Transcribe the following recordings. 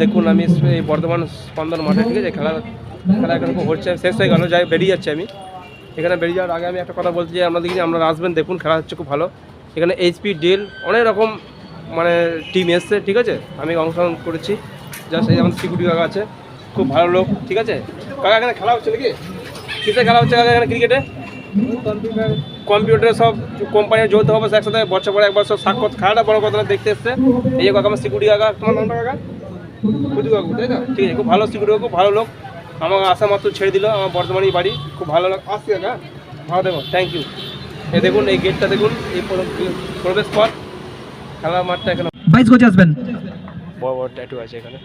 দেখুন, আমি এই বর্ধমান স্পন্দন মাঠে, ঠিক আছে? খেলা খেলা এখন হচ্ছে, শেষ হয়ে গেল, যাই বেরিয়ে যাচ্ছি আমি। এখানে বেরিয়ে যাওয়ার আগে আমি একটা কথা বলতে চাই আপনাদের আপনারা আসবেন, দেখুন, খেলা হচ্ছে খুব ভালো। এখানে এইচপি ডেল অনেক রকম মানে টিম এসছে, ঠিক আছে? আমি অংশগ্রহণ করেছি। জাস্ট এই যেমন সিকিউরিটি কাকা আছে, খুব ভালো লোক, ঠিক আছে? কাকা, এখানে খেলা হচ্ছে নাকি? কিসে খেলা হচ্ছে কাকা এখানে ক্রিকেটে কম্পিউটারে সব কোম্পানির যৌথ হবে একসাথে বছর পরে একবার সব সাক্ষর খেলাটা বড় কথা দেখতে এসছে। এই যে কাকা, আমার সিকিউরিটি কাকা, তোমার নামটা কাকা? খুদি তাই তো? ঠিক আছে খুব ভালো সিকিউরিটি খুব ভালো লোক। আমাকে আসা মাত্র ছেড়ে দিল আমার বর্ধমানেই বাড়ি। খুব ভালো লোক। আসছি কাকা ভালো দেখুন থ্যাংক ইউ এই দেখুন এই গেটটা দেখুন এই প্রবেশ পথ। খেলার মাঠটা এখানে। বাইশ গজে আসবেন। বড় বড় ট্যাটু আছে এখানে।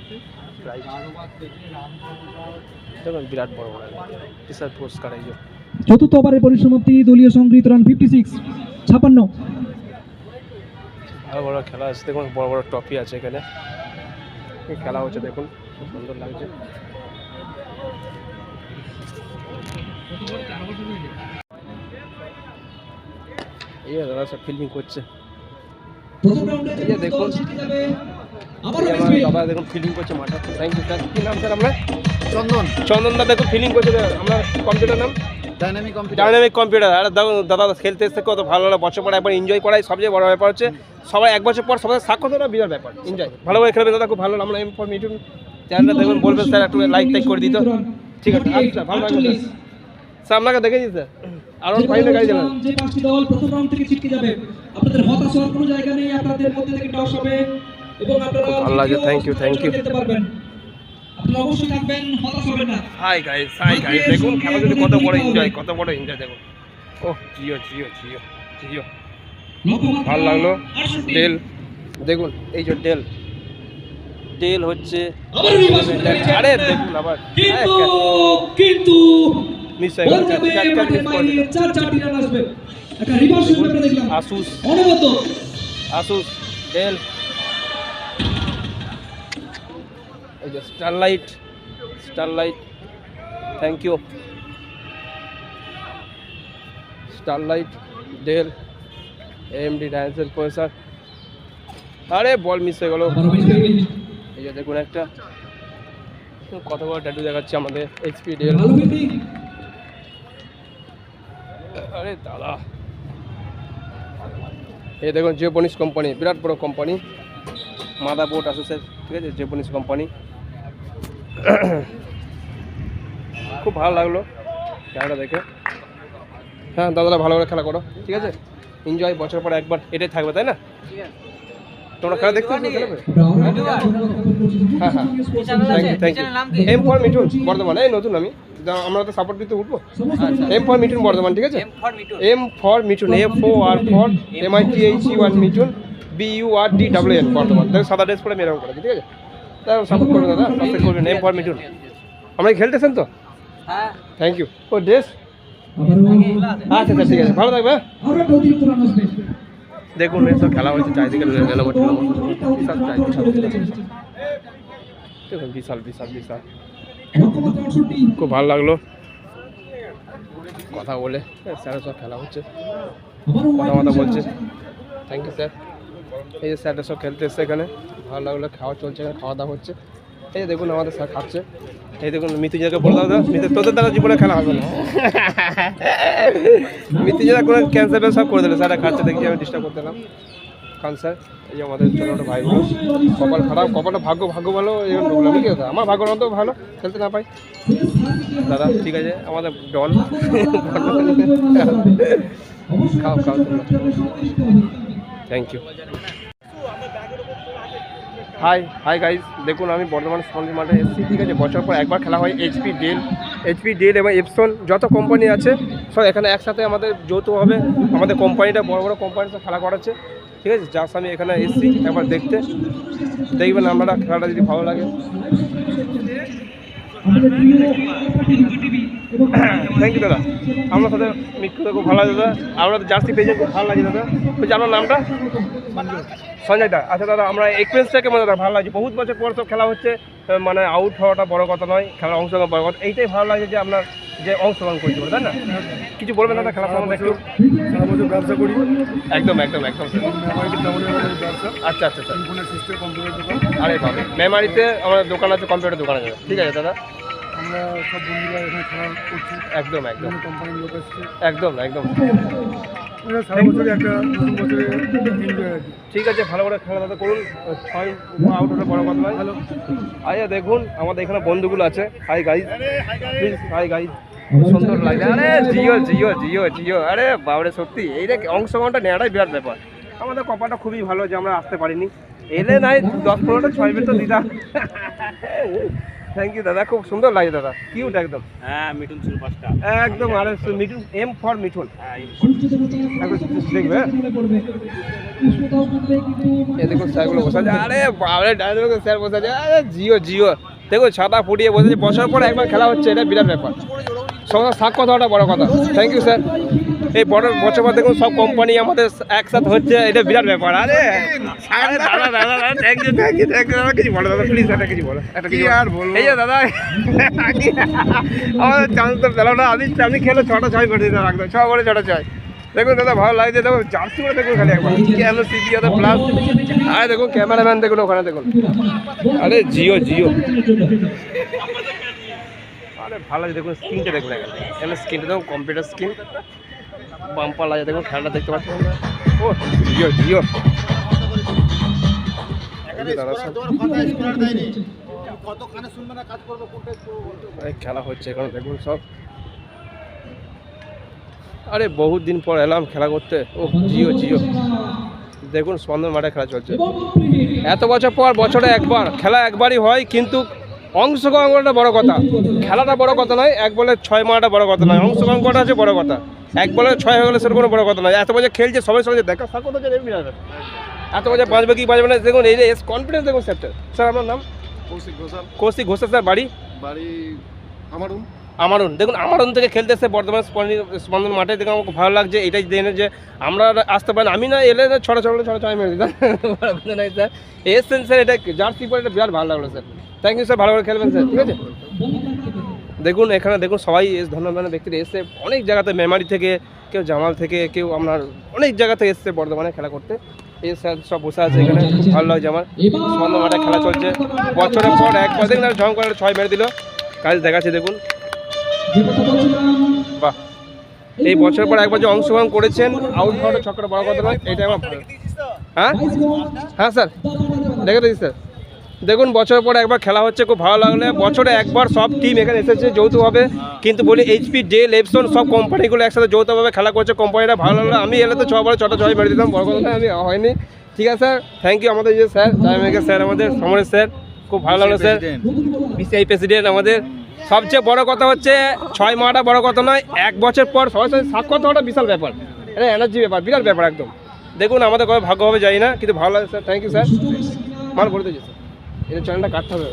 দেখুন বিরাট বড় বড় বিশাল পুরস্কার এই যে। চতুর্থ ওভারের পরিসমাপ্তি দলীয় সংগৃহীত রান ফিফটি সিক্স ছাপান্ন ভালো বড় খেলা আছে। দেখুন বড় বড় ট্রফি আছে এখানে। খেলা হচ্ছে দেখুন খুব সুন্দর লাগছে। এই দাদা সব করছে। দেখুন দাদা দেখুন ফিল্ডিং করছে মাঠে। থ্যাংক ইউ স্যার কী নাম স্যার আমরা চন্দন। চন্দন দা দেখুন ফিল্ডিং করছে। আমরা কম্পিউটার নাম? ডাইনামিক কম্পিউটার ডাইনামিক কম্পিউটার আর দাদা দাদা খেলতে এসে কত ভালো ভালো বছর পর একবার এনজয় করাই সবচেয়ে বড় ব্যাপার হচ্ছে সবাই এক বছর পর সবাই সাক্ষ্য দেওয়া বিরাট ব্যাপার এনজয় ভালোভাবে খেলবে দাদা খুব ভালো আমরা এম ফর মিটুন চ্যানেলটা দেখুন বলবেন স্যার একটু লাইক টাইক করে দিত ঠিক আছে আচ্ছা ভালো থাকবেন স্যার। আপনাকে দেখেছি স্যার। আর ফাইনাল গাড়ি যাবেন যে পাঁচটি দল প্রথম রাউন্ড থেকে ছিটকে যাবে আপনাদের হতাশ হওয়ার কোনো জায়গা নেই আপনাদের মধ্যে থেকে টস হবে এবং আপনারা ভালো লাগছে, thank you, thank you. খেলতে পারবেন আপনারা অবশ্যই থাকবেন হতাশ হবেন না। হাই গাইস হাই গাইস দেখুন খেলা যদি কত বড় এনজয় কত বড় এনজয় দেখুন। ও জিও জিও জিও জিও। ভালো লাগল? ডেল দেখুন এই যে ডেল ডেল হচ্ছে। আরে দেখুন আবার। কিন্তু কিন্তু মিস হয়ে গেল। চার চারটি রান আসবে। একটা রিভার্স দেখলাম। আসুস অনবত আসুস ডেল এই যে Starlight Starlight thank you Starlight Dell MD ডান্সের পয়সা আরে বল মিস হয়ে গেল। এই যে দেখুন একটা। কত বড় ট্যাটু দেখাচ্ছে আমাদের এইচপি ডেল আরে, দাদা। এই দেখুন জেপনিস কোম্পানি বিরাট বড় কোম্পানি মাদা বোট আসছে ঠিক আছে? জেপনিস কোম্পানি খুব ভালো লাগল খেলাটা দেখে। হ্যাঁ দাদারা ভালো করে খেলা করো ঠিক আছে? এনজয় বছর পর একবার এটাই থাকবে তাই না? তোমরা খেলা দেখতে হ্যাঁ হ্যাঁ। Thank you M for Mithun Bardhaman. এই নতুন আমি। আমরা তো সাপোর্ট দিতে উঠবো। এম ফর মিঠুন বর্ধমান ঠিক আছে? M for Mithun F O R for M I T H one Mithun B U R D W N Bardhaman. সাদা ড্রেস পরে মেরাম করেছে ঠিক আছে? তাহলে সাপোর্ট করবেন দাদা সাবস্ক্রাইব করবেন এম ফর মিঠুন আমরা খেলতেছেন তো? হ্যাঁ। থ্যাংক ইউ ও ড্রেস আচ্ছা আচ্ছা ঠিক আছে। ভালো থাকবে হ্যাঁ? দেখুন এসব খেলা হচ্ছে চারিদিকে বিশাল দেখুন বিশাল বিশাল বিশাল। খুব ভালো লাগল। কথা বলে স্যারের সব খেলা হচ্ছে। কথা কথা বলছে। থ্যাংক ইউ স্যার এই যে স্যারটা সব খেলতে এসছে এখানে। ভালো লাগল খাওয়া চলছে এখানে খাওয়া দাওয়া হচ্ছে। এই যে দেখুন আমাদের স্যার খাচ্ছে। এই দেখুন মৃত্যুঞ্জয়কে বলে দাও মৃত্যু তোদের দ্বারা জীবনে খেলা হবে না। মৃত্যুঞ্জয় কোনো ক্যান্সার সব করে দিল। স্যাররা খাচ্ছে দেখি আমি ডিস্টার্ব করতে না কারণ স্যার এই যে আমাদের ছোটো ছোটো ভাইগুলো কপাল খারাপ কপালটা ভাগ্য ভাগ্য ভালো এরকম ঢুকলাম কি কথা আমার ভাগ্য মতো ভালো খেলতে না পাই। দাদা ঠিক আছে আমাদের ডন। খাও খাও। Thank you hi hi guys দেখুন, আমি বর্ধমান স্পন্দির মাঠে এসেছি, ঠিক আছে? বছর পর একবার খেলা হয় এইচপি ডেল এইচপি ডেল এবং এপসন যত কোম্পানি আছে, সব এখানে একসাথে আমাদের যৌথভাবে আমাদের কোম্পানিটা বড় বড় কোম্পানির সাথে খেলা করাচ্ছে, ঠিক আছে? যার আমি এখানে এসেছি, একবার দেখতে। দেখবেন আপনারা খেলাটা যদি ভালো লাগে। থ্যাংক ইউ দাদা। আপনার সাথে মিট করতে খুব ভালো লাগে, দাদা। আমরা জার্সি পেয়েছি খুব ভালো লাগে, দাদা। বলছি, আপনার নামটা? সঞ্জয় দা। আচ্ছা দাদা, আমরা এক্সপিরিয়েন্সটা কেমন, দাদা? ভালো লাগছে। বহুত বছর পর সব খেলা হচ্ছে মানে আউট হওয়াটা বড় কথা নয়, খেলার অংশগ্রহণ বড় কথা। এইটাই ভালো লাগে যে আপনার যে অংশগ্রহণ করতে পারে তাই না? কিছু বলবেন, দাদা খেলা সম্বন্ধে একটু? ব্যবসা করি একদম একদম একদম। আচ্ছা আচ্ছা দোকান আরে বাবা মেমারিতে আমার দোকান আছে কম্পিউটার দোকান আছে ঠিক আছে, দাদা? আমরা সব বন্ধুরা এখানে খেলা করছি। একদম একদম। কোম্পানির লোক এসছে একদম একদম। সারা একটা নতুন বছরে ঠিক আছে ভালো করে খেলা দাদা করুন। ছয় আউট হলে বড় কথা হ্যালো। আচ্ছা দেখুন আমাদের এখানে বন্ধুগুলো আছে। Hi guys please hi guys সুন্দর লাগে আরে জিও জিও জিও জিও। আরে বাবরে সত্যি। এইটা অংশগ্রহণটা নেওয়াটাই বিরাট ব্যাপার। আমাদের কপাটা খুবই ভালো যে আমরা আসতে পারিনি। এলে নাই দশ পনেরোটা ছয় মিনিট তো দিতাম। থ্যাংক ইউ দাদা। খুব সুন্দর লাগে দাদা। কিউট একদম। হ্যাঁ মিঠুন সুপারস্টার একদম আরে মিঠুন এম ফর মিঠুন। হ্যাঁ দেখবে। দেখুন স্যারগুলো বসে আছে আরে বাবরে স্যার বসে আছে আরে জিও জিও। দেখো ছাতা ফুটিয়ে বসেছে। বসার পর একবার খেলা হচ্ছে এটা বিরাট ব্যাপার। সবার সাক্ষ্য দেওয়াটা বড় কথা। থ্যাংক ইউ স্যার এই বড় বছর পর দেখুন সব কোম্পানি আমাদের একসাথে হচ্ছে এটা বিরাট ব্যাপার। আরে আরে দাদা দাদা দাদা thank you thank you thank you দাদা কিছু বলো দাদা প্লিজ একটা কিছু বলো একটা আর বলব? এই দাদা আমাদের চান্স তো পেলাম না আমি আমি খেলে ছটা ছয় করে রাখতাম ছ করে ছটা ছয়। দেখুন দাদা ভালো লাগছে দেখুন জার্সি করে দেখুন খালি একবার। কেন সিপি ওদের প্লাস আরে দেখুন ক্যামেরাম্যান দেখুন ওখানে দেখুন। আরে জিও জিও। আরে ভালো দেখুন স্ক্রিনটা দেখুন এখানে। এখানে স্ক্রিনটা দেখুন কম্পিউটার স্ক্রিন বাম্পার লাগে দেখুন খেলাটা দেখতে পাচ্ছেন আমরা। ও জিও জিও। খেলা হচ্ছে এখন দেখুন সব। আরে বহুত দিন পর এলাম খেলা করতে। ও জিও জিও। দেখুন স্পন্দন মাঠে খেলা চলছে। এত বছর পর বছরে একবার খেলা একবারই হয় কিন্তু অংশগ্রহণ করাটা বড় কথা। খেলাটা বড় কথা নয় এক বলে ছয় মারাটা বড় কথা নয় অংশগ্রহণ করাটা হচ্ছে বড় কথা। এক বলে ছয় হয়ে গেলে সেটা কোনো বড় কথা নয়। এত বছর খেলছে সবাই সবাই দেখা সাকো তো ব্যাপার। এত বছর বাঁচবে কি বাঁচবে না দেখুন এই যে এস কনফিডেন্স দেখুন স্যারটা স্যার আমার নাম? কৌশিক ঘোষাল। কৌশিক ঘোষ স্যার বাড়ি? বাড়ি আমারও আমারুন। দেখুন আমারুন থেকে খেলতে এসে বর্ধমান স্পন্দন মাঠে দেখে আমার খুব ভালো লাগছে। এটাই জেনে যে আমরা আসতে পারি আমি না এলে না ছড়া ছড়া ছড়া ছড়া মেরে দিতাম। স্যার। এসছেন স্যার এটা জার্সি পরে এটা বিরাট ভালো লাগল স্যার। থ্যাংক ইউ স্যার ভালো করে খেলবেন স্যার। ঠিক আছে? দেখুন, এখানে দেখুন, সবাই এস, ধন্যবাদ ব্যক্তিরা এসে অনেক জায়গাতে মেমারি থেকে, কেউ জামাল থেকে, কেউ আপনার অনেক জায়গা থেকে এসছে বর্ধমানে খেলা করতে। এই স্যার সব বসে আছে এখানে ভালো লাগছে আমার। মাঠে খেলা চলছে। বছরের পর একবার দেখুন আর ঝং করে ছয় মেরে দিল। কাজ দেখাচ্ছে, দেখুন। বাহ। এই বছর পর একবার যে অংশগ্রহণ করেছেন, আউট হওয়াটা ছক্কটা বড় কথা এটা আমার হ্যাঁ? হ্যাঁ স্যার। দেখে দিচ্ছি, স্যার। দেখুন বছর পর একবার খেলা হচ্ছে, খুব ভালো লাগলে। বছরে একবার সব টিম এখানে এসেছে যৌথভাবে। কিন্তু বলি এইচপি ডে লেপসন সব কোম্পানিগুলো একসাথে যৌথভাবে খেলা করছে। কোম্পানিটা ভালো লাগল। আমি এলে তো ছ বলে ছটা ছয় মেরে দিতাম, বড় কথা আমি হয়নি। ঠিক আছে স্যার থ্যাংক ইউ আমাদের যে স্যার জামিমেকের স্যার আমাদের, সমরেশ স্যার খুব ভালো লাগল স্যার বিসিআই প্রেসিডেন্ট আমাদের। সবচেয়ে বড় কথা হচ্ছে, ছয় মাটা বড় কথা নয়, এক বছর পর সবার সাথে সাক্ষাৎ হওয়াটা বিশাল ব্যাপার। এটা এনার্জি ব্যাপার, বিরাট ব্যাপার একদম। দেখুন, আমাদের কবে ভাগ্য হবে যাই না, কিন্তু ভালো লাগে স্যার থ্যাংক ইউ স্যার মাল করে দিয়েছি। এটা চ্যানেলটা কাটতে হবে।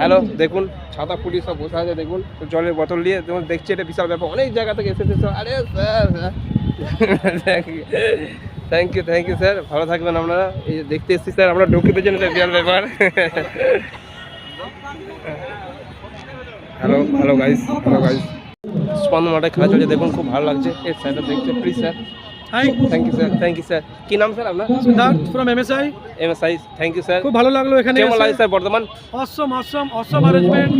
হ্যালো দেখুন, ছাতা পুলিশ সব বসে আছে, দেখুন জলের বোতল নিয়ে দেখুন দেখছি, এটা বিশাল ব্যাপার। অনেক জায়গা থেকে এসেছে আরে sir thank you thank you sir ভালো থাকবেন আপনারা। এই দেখতে এসেছি স্যার আমরা ঢুকে পেয়েছেন এটা বিশাল ব্যাপার। Hello hello guys hello guys Spandan মাঠে খেলা চলছে, দেখুন, খুব ভালো লাগছে। এর স্যারটা দেখছে please sir hi thank you sir thank you sir কি নাম স্যার আপনার? Siddharth from MSI thank you sir খুব ভালো লাগল এখানে কেমন লাগে স্যার বর্তমান? অসম অসম অসম অ্যারেঞ্জমেন্ট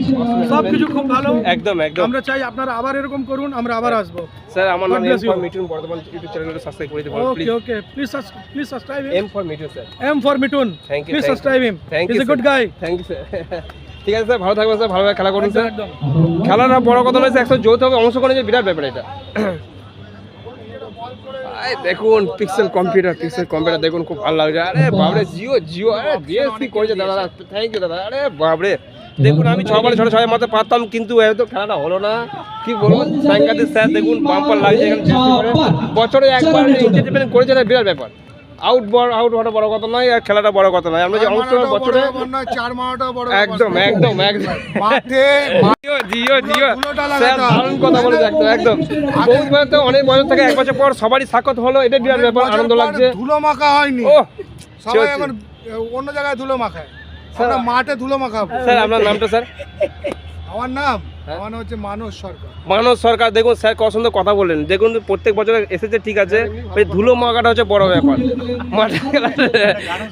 সব কিছু খুব ভালো। একদম একদম। আমরা চাই আপনারা আবার এরকম করুন আমরা আবার আসব। স্যার আমার নাম God এম ফর মিঠুন বর্তমান ইউটিউব চ্যানেলটা সাবস্ক্রাইব করে দিতে okay please okay please please subscribe M for sir M for Mitun please subscribe him is a good guy thank you sir ঠিক আছে স্যার ভালো থাকবেন স্যার ভালোভাবে খেলা করুন স্যার খেলাটা বড় কথা নয় স্যার একশো যৌথভাবে অংশগ্রহণ যে বিরাট ব্যাপার এটা। আরে দেখুন পিক্সেল কম্পিউটার পিক্সেল কম্পিউটার দেখুন খুব ভালো লাগছে। আরে বাবরে জিও জিও আরে জিএসপি করেছে দাদা থ্যাংক ইউ দাদা আরে বাবরে দেখুন আমি ছ বলে ছোটো ছয় মাত্র পারতাম কিন্তু এত খেলাটা হলো না। কি বলব সাংঘাতিক স্যার দেখুন বাম্পার লাগছে বছরে একবার করেছে না বিরাট ব্যাপার। আউট বড় আউট হওয়াটা বড় কথা নয় আর খেলাটা বড় কথা নয়। আমরা যে অংশ বছরে চার বড় একদম একদম একদম। মাঠে জিও জিও। দারুণ কথা একদম। একদম তো অনেক বছর থেকে এক বছর পর সবারই সাক্ষাৎ হলো এটা বিরাট ব্যাপার আনন্দ লাগছে। ধুলো মাখা হয়নি। ও সবাই এখন অন্য জায়গায় ধুলো মাখায়। মাঠে ধুলো মাখাবো। স্যার আপনার নামটা স্যার? আমার নাম হ্যাঁ। আমার নাম হচ্ছে মানস সরকার। মানব সরকার দেখুন স্যার কত সুন্দর কথা বললেন। দেখুন প্রত্যেক বছর এসেছে ঠিক আছে। ওই ধুলো মাকাটা হচ্ছে বড় ব্যাপার। মাঠে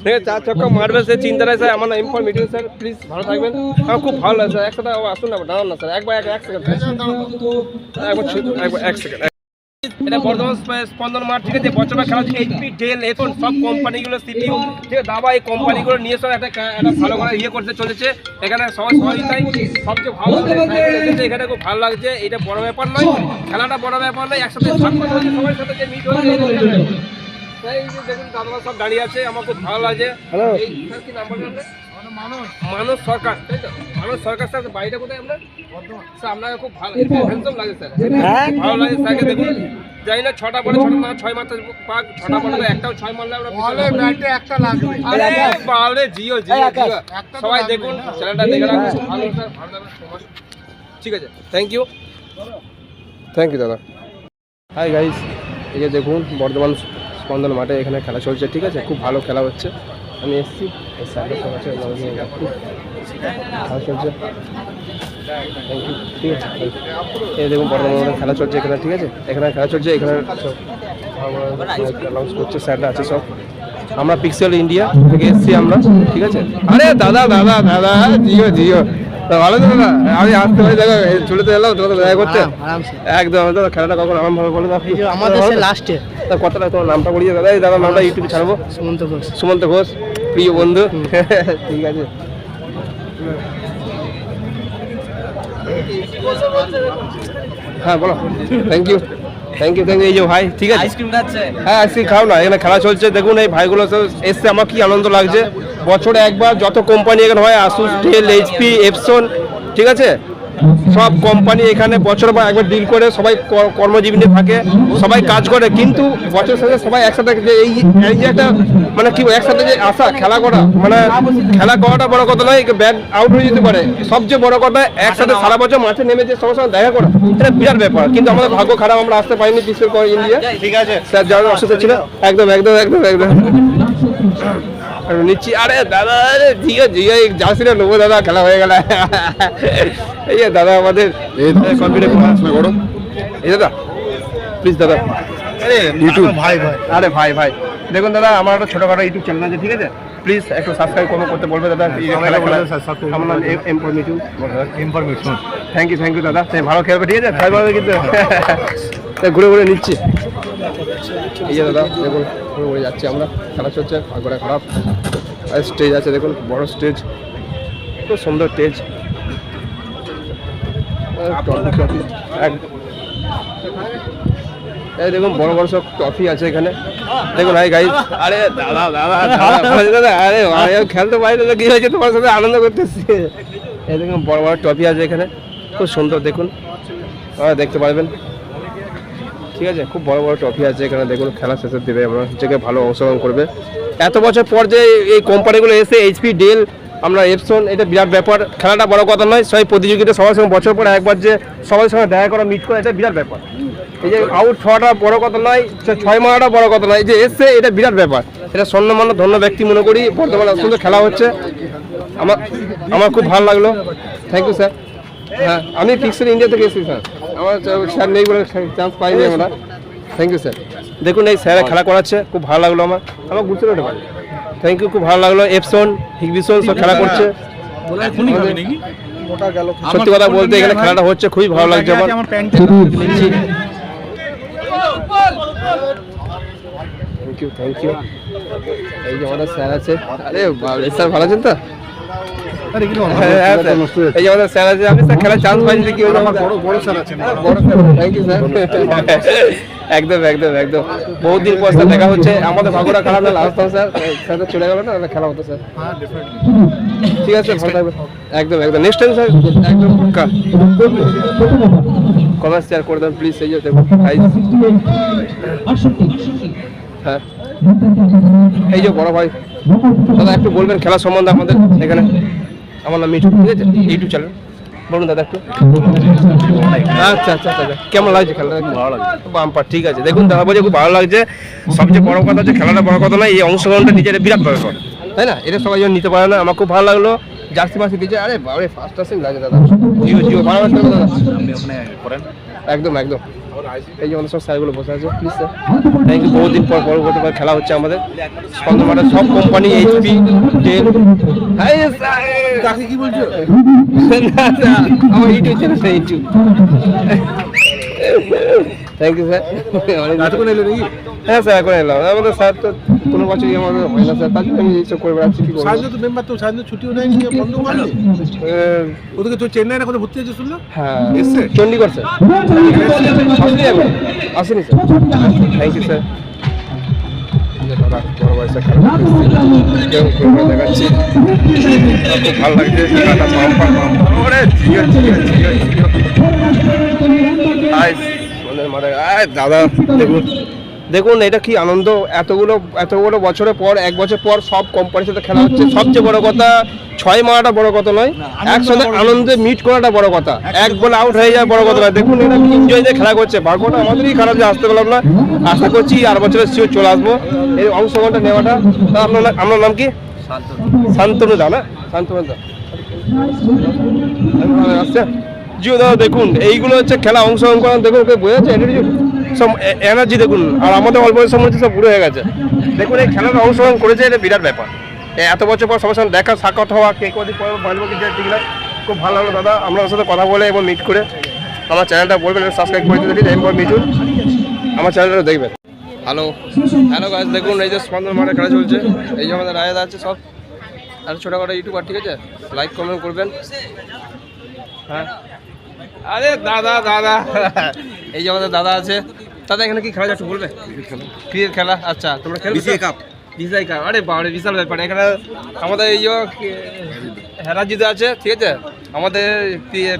দেখে চার চক্কর মারবে সে চিন্তা নাই স্যার আমার ইনফর্ম মিটিং স্যার প্লিজ ভালো থাকবেন। আমার খুব ভালো লাগে স্যার। একসাথে আসুন না দাঁড়ান না স্যার। একবার এক এক সেকেন্ড একবার একবার এক সেকেন্ড এটা বর্ধমান স্পন্দন মাঠ ঠিক আছে বছর খেলা হচ্ছে এইচপি ডেল এখন সব কোম্পানিগুলো সিপিইউ ঠিক আছে দাবা এই কোম্পানিগুলো নিয়ে সব একটা একটা ভালো করে ইয়ে করতে চলেছে। এখানে সবাই সহযোগিতাই সবচেয়ে ভালো এখানে খুব ভালো লাগছে। এটা বড় ব্যাপার নয়। খেলাটা বড় ব্যাপার নয়। একসাথে সবার সাথে যে মিট হচ্ছে দেখুন দাদারা সব দাঁড়িয়ে আছে। আমার খুব ভালো লাগছে। এই স্যার মানস সরকার তাই তো? মানস সরকার স্যার বাড়িটা কোথায় আপনার? স্যার আপনাকে খুব ভালো হ্যান্ডসাম লাগে স্যার। হ্যাঁ? ভালো লাগে স্যারকে দেখুন। জানি না ছটা বলে ছটা না ছয় মারতে পাক ছটা বলে একটাও ছয় মারলে আমরা বলে ব্যাটে একটা লাগবে। আরে বালে জিও জিও সবাই দেখুন চ্যানেলটা দেখে রাখুন। ভালো স্যার ভালো লাগবে ঠিক আছে থ্যাংক ইউ থ্যাংক ইউ দাদা। হাই গাইস এই যে দেখুন বর্ধমান স্পন্দন মাঠে এখানে খেলা চলছে ঠিক আছে? খুব ভালো খেলা হচ্ছে। আমি এসেছি এই আছে ওনাদের খেলা চলছে। ঠিক আছে এই দেখুন বর্ধমান মাঠে খেলা চলছে এখানে ঠিক আছে? এখানে খেলা চলছে এখানে অ্যানাউন্স করছে স্যাররা আছে সব। আমরা পিক্সেল ইন্ডিয়া থেকে এসেছি আমরা ঠিক আছে? আরে দাদা দাদা দাদা জিও জিও। ভালো তো দাদা? আমি আসতে পারি দেখো এই চুলেতে এলাম সাথে দেখা করতে। একদম দাদা খেলাটা কখন আমার ভাবে বলে দাও আমাদের লাস্টে তা কথাটা তোমার নামটা বলিয়ে দাদা এই দাদা নামটা ইউটিউবে ছাড়বো সুমন্ত ঘোষ। সুমন্ত ঘোষ। প্রিয় বন্ধু। ঠিক আছে। হ্যাঁ বলো। Thank you thank you thank you এই যে ভাই ঠিক আছে? আইসক্রিম খাচ্ছে। হ্যাঁ আজকে খাও না এখানে খেলা চলছে। দেখুন এই ভাইগুলো সব এসছে আমার কি আনন্দ লাগছে। বছরে একবার যত কোম্পানি এখানে হয় আসুস ডেল এইচপি এপসন ঠিক আছে? সব কোম্পানি এখানে বছর পর একবার ডিল করে সবাই কর্মজীবীতে থাকে সবাই কাজ করে কিন্তু বছর শেষে সবাই একসাথে যে এই এই যে একটা মানে কি একসাথে যে আসা খেলা করা মানে খেলা করাটা বড় কথা নয় ব্যাট আউট হয়ে যেতে পারে। সবচেয়ে বড় কথা একসাথে সারা বছর মাঠে নেমে যে সবার সঙ্গে দেখা করা এটা বিরাট ব্যাপার। কিন্তু আমাদের ভাগ্য খারাপ আমরা আসতে পারিনি পর ইন্ডিয়া ঠিক আছে। স্যার যার অসুস্থ ছিল একদম একদম একদম একদম। নিচ্ছি আরে দাদা আরে জিও এই যাচ্ছি না নেব দাদা খেলা হয়ে গেল। এই দাদা আমাদের কম্পিউটার পড়াশোনা করো এই দাদা প্লিজ দাদা। আরে ইউটিউব ভাই ভাই আরে ভাই ভাই। দেখুন দাদা আমার একটা ছোটখাটো ইউটিউব চ্যানেল আছে ঠিক আছে? প্লিজ একটু সাবস্ক্রাইব করতে করতে বলবে দাদা আমার Mitu information thank you thank you দাদা। ভালো খেলবে ঠিক আছে? ভাই ভালো। কিন্তু ঘুরে ঘুরে নিচ্ছি। এই দাদা দেখুন। ঘুরে যাচ্ছি আমরা। খেলা চলছে ভাগ্যটা খারাপ আর স্টেজ আছে, দেখুন, বড় স্টেজ খুব সুন্দর স্টেজ এই দেখুন, বড় বড় সব ট্রফি আছে এখানে। দেখুন হাই গাইস আরে, দাদা দাদা দাদা আরে খেলতে পারি না কি হয়েছে? তোমার সাথে আনন্দ করতেছি। এই দেখুন, বড় বড় ট্রফি আছে এখানে। খুব সুন্দর, দেখুন। দেখতে পারবেন। ঠিক আছে, খুব বড় বড় ট্রফি আছে, এখানে দেখুন খেলা শেষে দেবে আমরা যে ভালো অংশগ্রহণ করবে। এত বছর পর যে এই কোম্পানিগুলো এসে এইচপি ডেল আমরা এপসন এটা বিরাট ব্যাপার। খেলাটা বড় কথা নয়, সবাই প্রতিযোগিতা, সবার সঙ্গে বছর পর একবার যে সবার সঙ্গে দেখা করা মিট করা, এটা বিরাট ব্যাপার। এই যে আউট ছটা বড় কথা নয় ছয় মারাটা বড় কথা নয় যে এসছে, এটা বিরাট ব্যাপার। এটা স্বর্ণমান্য, ধন্য ব্যক্তি মনে করি, বর্তমানে সুন্দর খেলা হচ্ছে। আমার আমার খুব ভালো লাগল। থ্যাংক ইউ স্যার হ্যাঁ আমি পিক্সেল ইন্ডিয়া থেকে এসেছি স্যার আমার স্যার নেই বলে চান্স পাইনি আমরা। থ্যাংক ইউ স্যার দেখুন এই স্যারে খেলা করাচ্ছে খুব ভালো লাগল আমার। আমার পারি। থ্যাংক ইউ খুব ভালো লাগল। এপসন হিগবিসন সব খেলা করছে। সত্যি কথা বলতে এখানে খেলাটা হচ্ছে খুবই ভালো লাগছে আমার থ্যাংক ইউ থ্যাংক ইউ এই যে আমাদের স্যার আছে। আরে স্যার ভালো আছেন তো। এই যে আমাদের স্যার আছে স্যার খেলার চান্স পাইনি কি হলো আমার বড় বড় স্যার আছেন। বড় স্যার। থ্যাংক ইউ স্যার একদম একদম একদম। বহুত দিন পর স্যার দেখা হচ্ছে। আমাদের ভাগ্যটা খারাপ না আসতাম স্যার। স্যার চলে গেল না খেলা হতো স্যার। ঠিক আছে ভালো থাকবে একদম একদম। নেক্সট টাইম স্যার একদম পাক্কা। শেয়ার করে দেন প্লিজ এই যে দেখুন হ্যাঁ। এই যে বড় ভাই দাদা একটু বলবেন খেলা সম্বন্ধে আমাদের এখানে। আমার নাম মিঠু ঠিক আছে? ইউটিউব চ্যানেল বলুন দাদা একটু। আচ্ছা আচ্ছা আচ্ছা আচ্ছা। কেমন লাগছে খেলাটা? ভালো লাগছে। বাম্পার ঠিক আছে। দেখুন দাদা বলছে খুব ভালো লাগছে। সবচেয়ে বড় কথা হচ্ছে খেলাটা বড় কথা নয় এই অংশগ্রহণটা নিজের বিরাট ব্যাপার তাই না? এটা সবাই যেন নিতে পারে না। আমার খুব ভালো লাগল। জার্সি মাসি দিচ্ছে আরে বাবারে ফার্স্ট টাসিং লাগে দাদা। জিও জিও ভালো লাগছে দাদা? আপনি ওখানে করেন? একদম একদম। এই যে আমাদের সব স্যারগুলো বসে আছে প্লিজ স্যার থ্যাংক ইউ বহুদিন পর বড় বড় খেলা হচ্ছে আমাদের। স্পন্দন মাঠের সব কোম্পানি এইচপি ডেল কাকে কি বলছো? আমার YouTube channel YouTube thank you sir এতক্ষণ এলো নাকি? হ্যাঁ স্যার এখন এলাম। আমাদের স্যার তো কোনো বছরই আমাদের হয় না স্যার তার জন্য আমি এইসব করে বেড়াচ্ছি কি করব? তো মেম্বার তো সাহায্য ছুটিও নেয়নি কেউ বন্ধ করলে? ওদেরকে তো চেন্নাই না কোথাও ভর্তি হয়েছে শুনলাম? হ্যাঁ। এসছে? চণ্ডীগড় স্যার আসেনি এখন? আসেনি স্যার থ্যাংক ইউ স্যার বড় বয়সে খেলা দেখাচ্ছি খুব ভালো লাগছে খেলাটা বাম্পার বাম্পার ওরে জিও জিও। জিও জিও আয় সোনের মাঠে আয় দাদা দেখুন। দেখুন এটা কি আনন্দ? এতগুলো এতগুলো বছরের পর এক বছর পর সব কোম্পানির সাথে খেলা হচ্ছে। সবচেয়ে বড় কথা ছয় মারাটা বড় কথা নয় একসাথে আনন্দে মিট করাটা বড় কথা। এক বলে আউট হয়ে যায় বড় কথা নয়। দেখুন এটা এনজয় দিয়ে খেলা করছে। ভাগ্যটা আমাদেরই খারাপ যে আসতে পারলাম না। আশা করছি আর বছরের শিওর চলে আসব। এই অংশগ্রহণটা নেওয়াটা তা আপনার আপনার নাম কি? শান্তনু দা না? শান্তনু দা। আচ্ছা জিও দাদা দেখুন এইগুলো হচ্ছে খেলা অংশগ্রহণ করার দেখুন বোঝা যাচ্ছে attitude? সব এনার্জি দেখুন, আর আমাদের অল্প বয়সের মধ্যে সব বুড়ো হয়ে গেছে। দেখুন, এই খেলাটা অংশগ্রহণ করেছে, এটা বিরাট ব্যাপার। এত বছর পর সবার সঙ্গে দেখা, সাক্ষাৎ হওয়া, কে কদিন পর বলব কি ঠিক না। খুব ভালো লাগল, দাদা। আপনার সাথে কথা বলে এবং মিট করে আমার চ্যানেলটা বলবেন সাবস্ক্রাইব করে দিতে দিন এরপর মিটুন আমার চ্যানেলটা দেখবেন। হ্যালো হ্যালো গাছ দেখুন, এই যে স্পন্দন মাঠে খেলা চলছে, এই যে আমাদের রায়দা আছে সব। আর ছোটোখাটো ইউটিউবার ঠিক আছে? লাইক কমেন্ট করবেন। হ্যাঁ। আরে দাদা দাদা। এই যে আমাদের দাদা আছে দাদা এখানে কি খেলা যাচ্ছে বলবে? ক্রিকেট খেলা। আচ্ছা তোমরা বিসিআই কাপ। BCI cup. আরে বাবারে বিশাল ব্যাপার। এখানে আমাদের এই যে হেরাজিদা আছে ঠিক আছে? আমাদের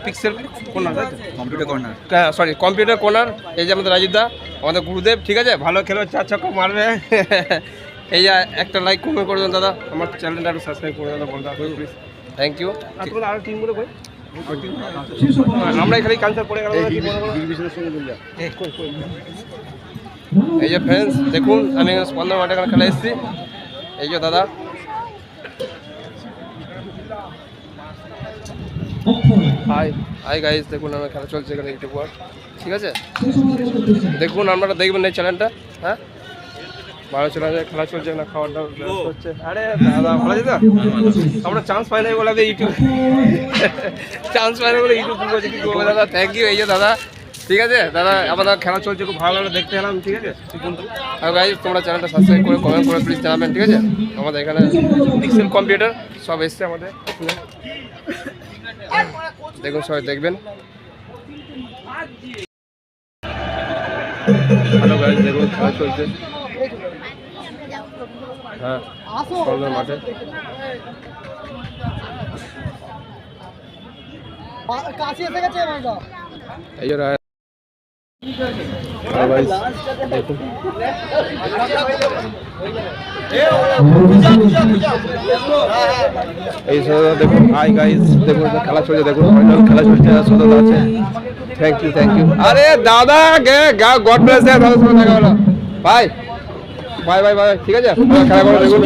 পিক্সেল কর্নার কম্পিউটার কর্নার হ্যাঁ সরি কম্পিউটার কর্নার এই যে আমাদের রাজীবদা আমাদের গুরুদেব ঠিক আছে? ভালো খেলো চার ছক্কা মারবে। এই যে একটা লাইক কমে করে দেন দাদা। আমার চ্যানেলটা একটু সাবস্ক্রাইব করে দেন বলতে প্লিজ থ্যাংক ইউ আরও টিমগুলো কই আমরা এখানে ক্যান্সার পড়ে গেল এই যে ফ্রেন্ডস দেখুন, আমি স্পন্দন মাঠে খেলা এসেছি। এই যে দাদা। হাই হাই গাইস দেখুন, আমার খেলা চলছে এখানে ইউটিউবার ঠিক আছে? দেখুন আপনারা দেখবেন এই চ্যানেলটা হ্যাঁ? ভালো চলে খেলা চলছে না খাওয়ার দাওয়ার ব্যবস্থা হচ্ছে। আরে দাদা ভালো আছে তো? আমরা চান্স পাই নাই বলে ইউটিউব চান্স পাই না বলে ইউটিউব করছে কি করব দাদা? থ্যাংক ইউ এই যে দাদা। ঠিক আছে? দাদা আমাদের খেলা চলছে খুব ভালো লাগল দেখতে এলাম ঠিক আছে? আর গাইজ তোমরা চ্যানেলটা সাবস্ক্রাইব করে কমেন্ট করে প্লিজ জানাবেন ঠিক আছে? আমাদের এখানে পিক্সেল কম্পিউটার সব এসছে আমাদের। দেখুন সবাই দেখবেন। হ্যালো গাইজ দেখুন খেলা চলছে। হ্যাঁ সুন্দর মাঠে। এই হ্যাঁ দেখুন। এই সদা দেখুন হাই গাইস দেখুন খেলা চলছে দেখুন ফাইনাল খেলা চলছে সদা আছে। থ্যাংক ইউ থ্যাংক ইউ আরে দাদা গে গা গড ব্লেস দাদা সঙ্গে দেখা হলো। বাই বাই বাই বাই ঠিক আছে? খেলা করো দেখুন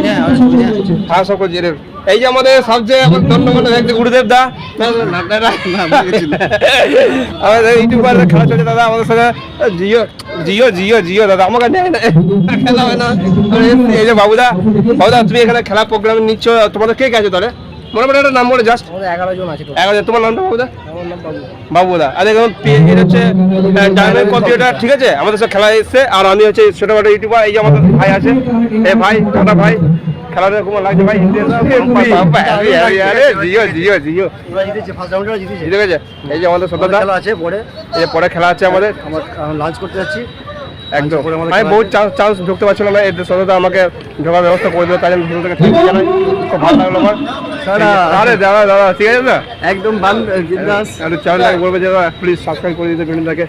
হ্যাঁ সকল জেরে। এই যে আমাদের সবচেয়ে আমার ধন্যবাদ ব্যক্তি গুরুদেব দা। আমাদের ইউটিউবার খেলা চলছে দাদা আমাদের সাথে জিও জিও জিও জিও দাদা আমাকে নেয় না। খেলা হয় না। এই যে বাবুদা বাবুদা তুমি এখানে খেলা প্রোগ্রাম নিচ্ছ তোমাদের কে কে আছে তাহলে? মোটামুটি একটা নাম বলে জাস্ট এগারো জন আছে এক হাজার তোমার নামটা বাবুদা? বাবুদা। আর দেখুন এটা হচ্ছে ডায়মন্ড কম্পিউটার ঠিক আছে? আমাদের সাথে খেলা এসছে। আর আমি হচ্ছে ছোটখাটো ইউটিউবার এই যে আমাদের ভাই আছে। এ ভাই দাদা ভাই। খেলাটা খুব লাগছে ভাই জিও জিতে গেছে এই যে আমাদের সদা খেলা আছে পরে। এই পরে খেলা আছে আমাদের। লাঞ্চ করতে যাচ্ছি। একদম। আমি বহুত চান্স চান্স ঢুকতে পারছিলাম না সদা আমাকে ঢোকার ব্যবস্থা করে দিল তাই জন্য খুব ভালো লাগল আমার। দাদা। আরে দাদা দাদা ঠিক আছে না একদম বান বিন্দাস। একটু চ্যানেলটাকে বলবে যে প্লিজ সাবস্ক্রাইব করে দিতে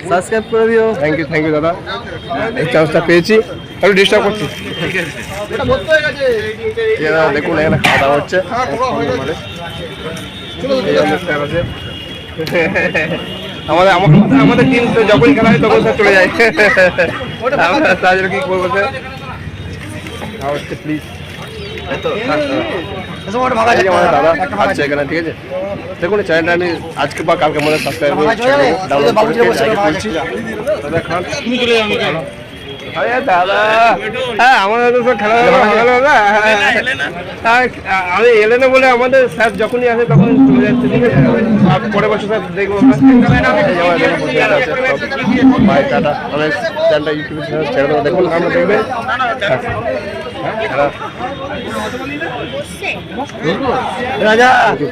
সাবস্ক্রাইব করে দিও। থ্যাংক ইউ থ্যাংক ইউ দাদা। এই চান্সটা পেয়েছি। একটু ডিস্টার্ব করছি। দেখুন এখানে খাওয়া দাওয়া হচ্ছে আমাদের স্যার আমাদের আমা- টিম তো যখনই খেলা হয় তখন স্যার চলে যায়। আমরা জন্য কি করব স্যার প্লিজ আমাদের দাদা খাচ্ছে এখানে ঠিক আছে? দেখুন চ্যানেলটা আমি আজকে বা কালকে মধ্যে সাবস্ক্রাইব দাদা হ্যাঁ আমাদের তো সব খেলা ভালো না হ্যাঁ, আমি এলে না বলে আমাদের স্যার যখনই আসে তখন চলে যাচ্ছে ঠিক আছে? আর পরের বছর স্যার দেখব টাটা চ্যানেলটা ইউটিউবে ছেড়ে দেবো দেখুন আমরা দেখবেন হ্যাঁ, খেলা। রাজা কি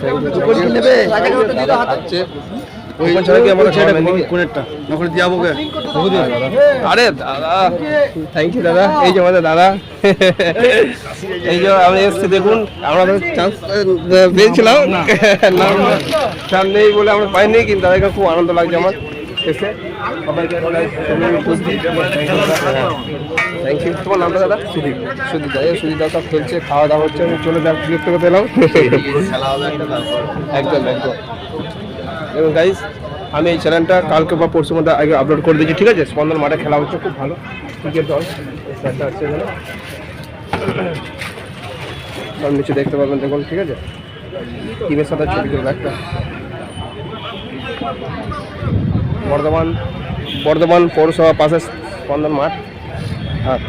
আরে দাদা থ্যাংক ইউ দাদা। এই যে আমাদের দাদা। এই যে আমি এসছি, দেখুন, আমরা চান্স পেয়েছিলাম। না চান নেই বলে আমরা পাইনি, কিন্তু দাদাকে খুব আনন্দ লাগছে আমার। এসে থ্যাংক ইউ তোমার নামটা দাদা? সুদীপ। সুদীপ দাদা। সুদীপ দাদা সব খেলছে খাওয়া দাওয়া হচ্ছে আমি চলে যাক বিরক্ত করতে এলাম একদম একদম। এবং গাইজ আমি এই চ্যানেলটা কালকে বা পরশুর মধ্যে আগে আপলোড করে দিয়েছি ঠিক আছে? স্পন্দন মাঠে খেলা হচ্ছে খুব ভালো। ক্রিকেট দল স্যারটা আছে সব নিচে দেখতে পাবেন দেখুন ঠিক আছে? টিমের সাথে ছবি তুলবে একটা বর্ধমান বর্ধমান পৌরসভা পাশে স্পন্দন মাঠ। হ্যাঁ।